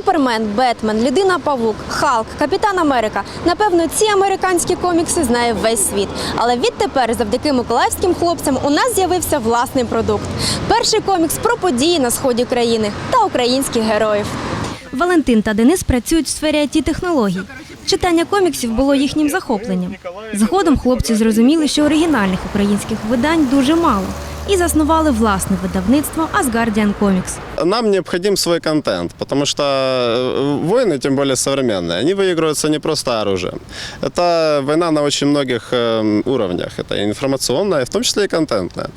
Супермен, Бетмен, Людина Павук, Халк, Капітан Америка. Напевно, ці американські комікси знає весь світ. Але відтепер, завдяки миколаївським хлопцям, у нас з'явився власний продукт. Перший комікс про події на сході країни та українських героїв. Валентин та Денис працюють в сфері it технологій. Читання коміксів було їхнім захопленням. Згодом хлопці зрозуміли, що оригінальних українських видань дуже мало, і заснували власне видавництво Asgardian Comics. Нам необходим свой контент, потому что э, войны, тем более современные, они выигрываются не просто оружием. Это война на очень многих э, уровнях. Это и информационная, в том числе и контентная.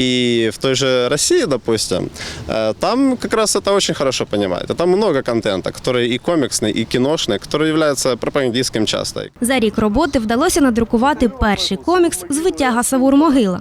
И в той же России, допустим, э, там как раз это очень хорошо понимают. Там много контента, который и комиксный, и киношный, который является пропагандистским часто. За рік роботи вдалося надрукувати перший комікс Звитяга Савур Могила.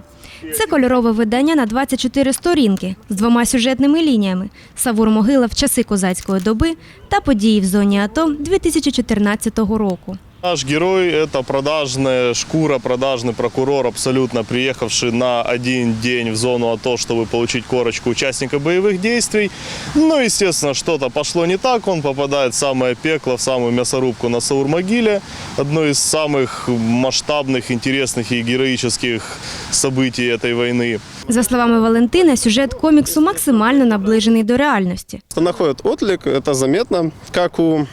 Це кольорове видання на 24 сторінки з двома сюжетними лініями: Савур Могила в часи козацької доби та події в зоні АТО 2014 року. Наш герой – это продажная шкура, продажный прокурор, абсолютно приехавший на один день в зону АТО, чтобы получить корочку участника боевых действий. Ну, естественно, что-то пошло не так, он попадает в самое пекло, в самую мясорубку на Саур-могиле. Одно из самых масштабных, интересных и героических событий этой войны. За словами Валентина, сюжет коміксу максимально наближений до реальності. Что находит отклик, это заметно, как у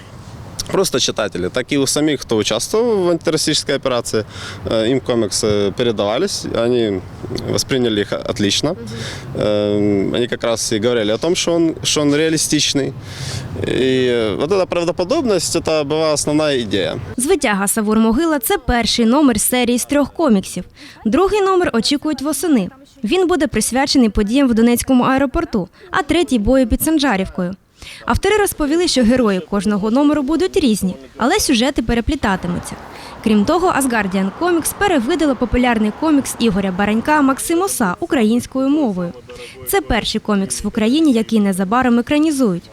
просто читателей, так и у самих, кто участвовал в антитеррористической операции. Э, Им комиксы передавались, они восприняли их отлично. Э, Они как раз и говорили о том, что он, что он реалистичный. И вот эта правдоподобность, это была основная идея. Звитяга Савур Могила це перший номер серії з трьох коміксів. Другий номер очікують восени. Він буде присвячений подіям в Донецькому аеропорту, а третій бою під Санжарівкою. Автори розповіли, що герої кожного номеру будуть різні, але сюжети переплітатимуться. Крім того, Asgardian Comics перевидали популярний комікс Ігоря Баранька Максим Оса українською мовою. Це перший комікс в Україні, який незабаром екранізують.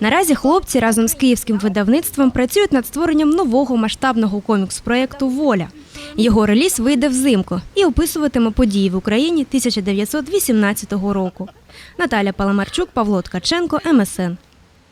Наразі хлопці разом з київським видавництвом працюють над створенням нового масштабного комікс-проєкту Воля. Його реліз вийде взимку і описуватиме події в Україні 1918 року. Наталя Паламарчук, Павло Ткаченко, МСН.